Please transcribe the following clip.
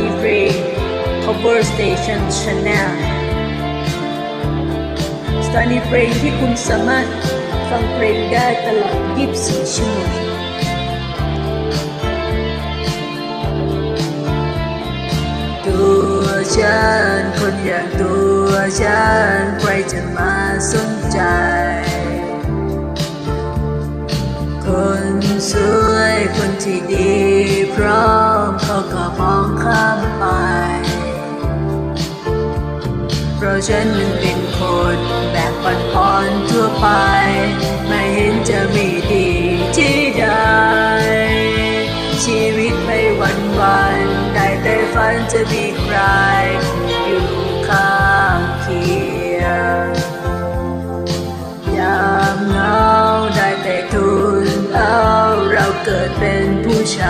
นีเพลง cover station channel สถานีเพลงที่คุณสามารถฟังเพลงได้ตลอด 24 ชั่วโมงตัวฉันคนอย่างตัวฉันใครจะมาสนใจ คนสวยคนที่ดี ราะฉันมันเป็นคนแบบปันพรทั่วไป ไม่เห็นจะมีดีที่ใดชีวิตไม่วันวันได้แต่ฝันจะมีใคร อยู่ข้างเคียงยามเหงาได้แต่ทูลเอาเราเกิดเป็นผู้ชาย